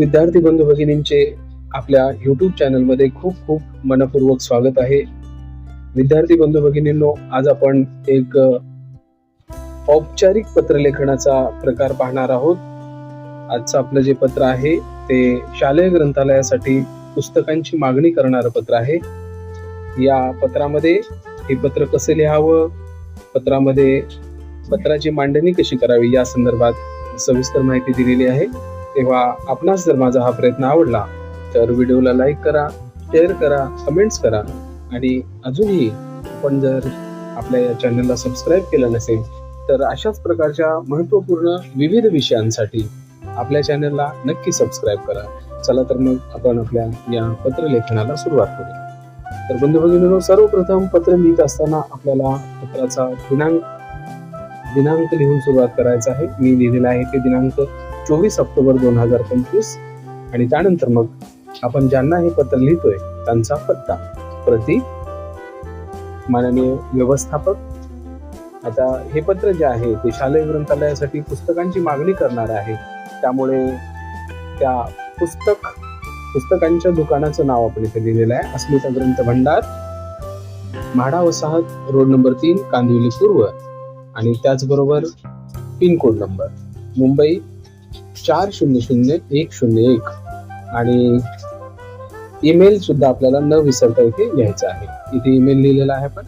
विद्यार्थी बंधू भगिनींचे आपल्या युट्यूब चॅनलमध्ये खूप खूप मनपूर्वक स्वागत आहे. विद्यार्थी बंधू भगिनींनो आज आपण एक औपचारिक पत्रलेखनाचा प्रकार पाहणार आहोत. आजचं आपलं जे पत्र आहे ते शालेय ग्रंथालयासाठी पुस्तकांची मागणी करणारं पत्र आहे. या पत्रामध्ये हे पत्र कसे लिहावं पत्रामध्ये पत्राची मांडणी कशी करावी या संदर्भात सविस्तर माहिती दिलेली आहे. तेव्हा आपणास जर माझा हा प्रयत्न आवडला तर व्हिडिओला लाईक करा शेअर करा कमेंट्स करा आणि अजूनही आपण जर आपल्या या चॅनलला सबस्क्राईब केलं नसेल तर अशाच प्रकारच्या महत्त्वपूर्ण विविध विषयांसाठी आपल्या चॅनलला नक्की सबस्क्राईब करा. चला तर मग आपण आपल्या या पत्रलेखनाला सुरुवात करूया. तर बंधू भगिनींनो सर्वप्रथम पत्र लिहित असताना आपल्याला पत्राचा दिनांक दिनांक लिहून सुरुवात करायचा आहे. मी लिहिलेला आहे ते दिनांक चोवीस ऑक्टोबर दोन हजार पंचवीस. आणि त्यानंतर मग आपण ज्यांना हे पत्र लिहितोय त्यांचा पत्ता. प्रति माननीय व्यवस्थापक. आता हे पत्र जे आहे ते शालेय ग्रंथालयासाठी पुस्तकांची मागणी करणार आहे. त्यामुळे त्या पुस्तक पुस्तकांच्या दुकानाचं नाव आपण इथे लिहिलेलं आहे. अस्मिता ग्रंथ भंडार म्हाडा वसाहत रोड नंबर तीन कांदिवली पूर्व. आणि त्याचबरोबर पिनकोड नंबर मुंबई चार शून्य शून्य एक शून्य एक. आणि ईमेल सुद्धा आपल्याला न विसरता इथे लिहायचा आहे. इथे ईमेल लिहिलेला आहे पण.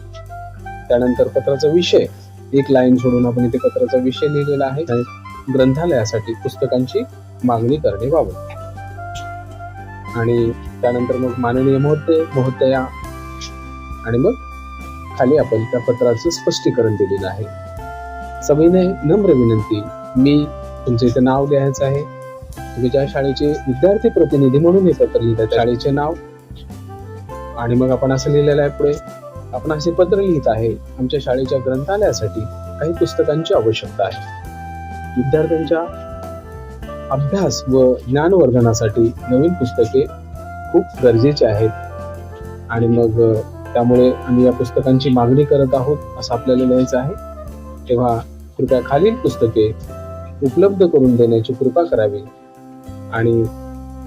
त्यानंतर पत्राचा विषय. एक लाईन सोडून आपण इथे पत्राचा विषय लिहिलेला आहे. ग्रंथालयासाठी पुस्तकांची मागणी करणे बाबत. आणि त्यानंतर मग माननीय महोदय महोदया. आणि मग खाली आपण त्या पत्राचं स्पष्टीकरण दिलेलं आहे. सविनय नम्र विनंती. मी तुमचं इथे नाव लिहायचं आहे. तुम्ही ज्या शाळेचे विद्यार्थी प्रतिनिधी म्हणून हे पत्र लिहितात शाळेचे नाव. आणि मग आपण असं लिहिलेलं आहे पुढे. आपण असे पत्र लिहित आहे आमच्या शाळेच्या ग्रंथालयासाठी काही पुस्तकांची आवश्यकता आहे. विद्यार्थ्यांच्या अभ्यास व ज्ञानवर्धनासाठी नवीन पुस्तके खूप गरजेचे आहेत. आणि मग त्यामुळे आम्ही या पुस्तकांची मागणी करत आहोत असं आपल्याला लिहायचं आहे. तेव्हा कृपया खालील पुस्तके उपलब्ध करून देण्याची कृपा करावी. आणि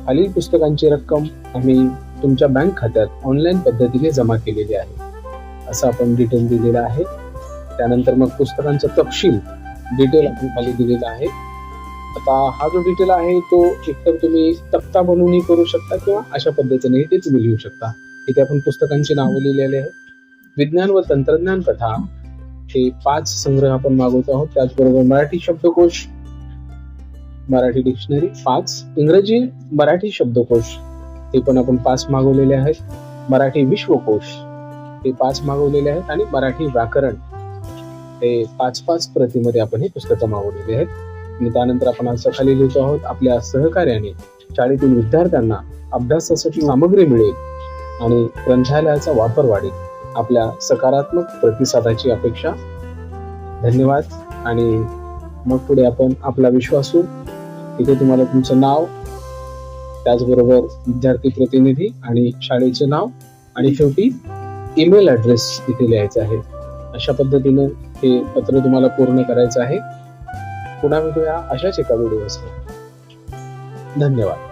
खालील पुस्तकांची रक्कम आम्ही तुमच्या बँक खात्यात ऑनलाईन पद्धतीने जमा केलेली आहे. असं आपण डिटेल दिलेलं आहे. त्यानंतर मग पुस्तकांचा तपशील डिटेल आपण खाली दिलेला आहे. आता हा जो डिटेल आहे तो एकतर तुम्ही तक्ता बनवूनही करू शकता किंवा अशा पद्धतीने ते तुम्ही लिहू शकता. इथे आपण पुस्तकांची नावं लिहिलेली आहेत. विज्ञान व तंत्रज्ञान कथा हे पाच संग्रह आपण मागवत आहोत. त्याचबरोबर मराठी शब्दकोश मराठी डिक्शनरी पाच इंग्रजी मराठी शब्दकोश. हे पण आपण पाच मागवलेले आहेत. मराठी विश्वकोश. हे पाच मागवलेले आहेत आणि मराठी व्याकरण. हे पाच पाच प्रतीमध्ये आपण हे पुस्तकं मागवलेली आहेत. आणि त्यानंतर आपण आज सकाळी लिहितो आहोत आपल्या सहकार्याने शाळेतील विद्यार्थ्यांना अभ्यासासाठी सामग्री मिळेल आणि ग्रंथालयाचा वापर वाढेल. आपल्या सकारात्मक प्रतिसादाची अपेक्षा. धन्यवाद आणि मग पुढे आपण आपला विश्वासू तिथे तुम्हाला तुमचं नाव त्याचबरोबर विद्यार्थी प्रतिनिधी आणि शाळेचे नाव आणि शेवटी ईमेल ऍड्रेस इथे लिहायचा आहे. अशा पद्धतीनं हे पत्र तुम्हाला पूर्ण करायचं आहे. पुन्हा भेटूया अशाच एका व्हिडिओ धन्यवाद.